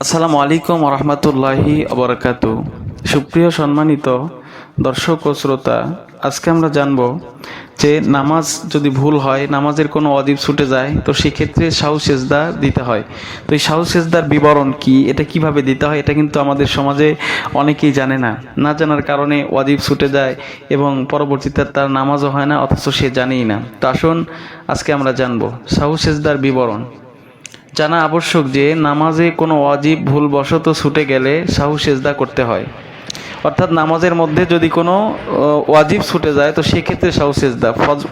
আসসালামু আলাইকুম রহমতুল্লাহি অবরাকাত সুপ্রিয় সম্মানিত দর্শক ও শ্রোতা, আজকে আমরা জানব যে নামাজ যদি ভুল হয়, নামাজের কোনো অদীপ ছুটে যায়, তো সেক্ষেত্রে সাহু সেজদা দিতে হয়। তো এই সাহু সেজদার বিবরণ কি? এটা কীভাবে দিতে হয়? এটা কিন্তু আমাদের সমাজে অনেকেই জানে না। না জানার কারণে অদীপ ছুটে যায় এবং পরবর্তীতে তার নামাজও হয় না, অথচ সে জানেই না। তো আসুন, আজকে আমরা জানব সাহু সেজদার বিবরণ। জানা আবশ্যক যে নামাজে কোনো অজীব ভুলবশত ছুটে গেলে সাহু সেজদা করতে হয়। অর্থাৎ নামাজের মধ্যে যদি কোনো ওয়াজিব ছুটে যায়, তো সেক্ষেত্রে সাহু সেজদা।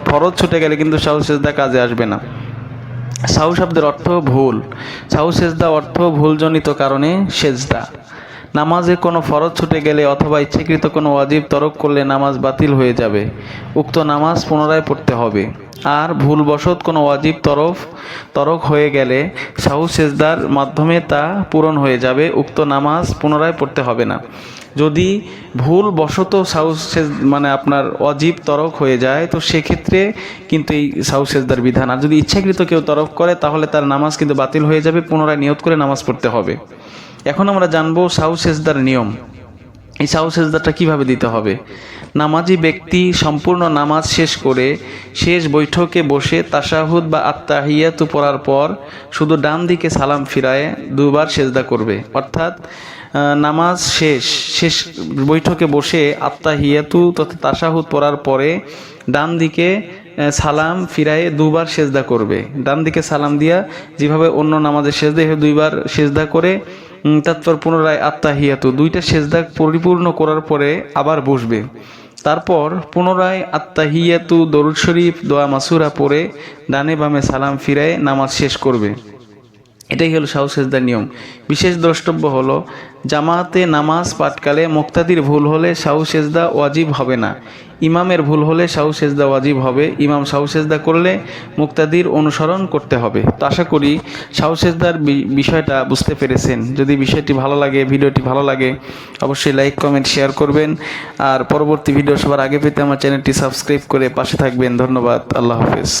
ফরজ ছুটে গেলে কিন্তু সাহু সেজদা কাজে আসবে না। সাহু শব্দের অর্থ ভুল। সাহু সেজদা অর্থ ভুলজনিত কারণে সেজদা। নামাজে কোনো ফরজ ছুটে গেলে অথবা ইচ্ছাকৃত কোনো ওয়াজিব তরক করলে নামাজ বাতিল হয়ে যাবে। উক্ত নামাজ পুনরায় পড়তে হবে। আর ভুলবশত কোনো ওয়াজিব তরফ, তরক হয়ে গেলে সাহু সেজদার মাধ্যমে তা পূরণ হয়ে যাবে, উক্ত নামাজ পুনরায় পড়তে হবে না। যদি ভুল বশত সাহু সেজ মানে আপনার অজীব তরক হয়ে যায়, তো সেক্ষেত্রে কিন্তু এই সাহু সেজদার বিধান। আর যদি ইচ্ছাকৃত কেউ তরক করে, তাহলে তার নামাজ কিন্তু বাতিল হয়ে যাবে, পুনরায় নিয়ত করে নামাজ পড়তে হবে। এখন আমরা জানব সাহু সেজদার নিয়ম। এই সাহু সেজদারটা কীভাবে দিতে হবে? নামাজি ব্যক্তি সম্পূর্ণ নামাজ শেষ করে শেষ বৈঠকে বসে তাশাহুদ বা আত্মাহিয়াতু পড়ার পর শুধু ডান দিকে সালাম ফিরায়, দুবার সেজদা করবে। অর্থাৎ নামাজ শেষ শেষ বৈঠকে বসে আত্মাহিয়াতু তথা তাশাহুদ পড়ার পরে ডান দিকে সালাম ফিরায়ে, দুবার সেজদা করবে। ডান দিকে সালাম দিয়া যেভাবে অন্য নামাজের সেজদা দুইবার সেজদা করে তারপর পুনরায় আত্মা আত্মাহিয়াতু। দুইটা সেজদা পরিপূর্ণ করার পরে আবার বসবে। তারপর পুনরায় আত্মা হিয়াতু দরুদ শরীফ, দোয়া মাসুরা পরে ডানে বামে সালাম ফিরায় নামাজ শেষ করবে। এটাই হলো সাহু সেজদার নিয়ম। বিশেষ দ্রষ্টব্য হলো, জামাতে নামাজ পাঠকালে মুক্তাদির ভুল হলে সাহু সেজদা ওয়াজিব হবে না। ইমামের ভুল হলে সাহু সেজদা ওয়াজিব হবে। ইমাম সাহু সেজদা করলে মুক্তাদির অনুসরণ করতে হবে। তো আশা করি সাহু সেজদার বি- বিষয়টা বুঝতে পেরেছেন। যদি বিষয়টি ভালো লাগে, ভিডিওটি ভালো লাগে, অবশ্যই লাইক, কমেন্ট, শেয়ার করবেন। আর পরবর্তী ভিডিও সবার আগে পেতে আমার চ্যানেলটি সাবস্ক্রাইব করে পাশে থাকবেন। ধন্যবাদ। আল্লাহ হাফেজ।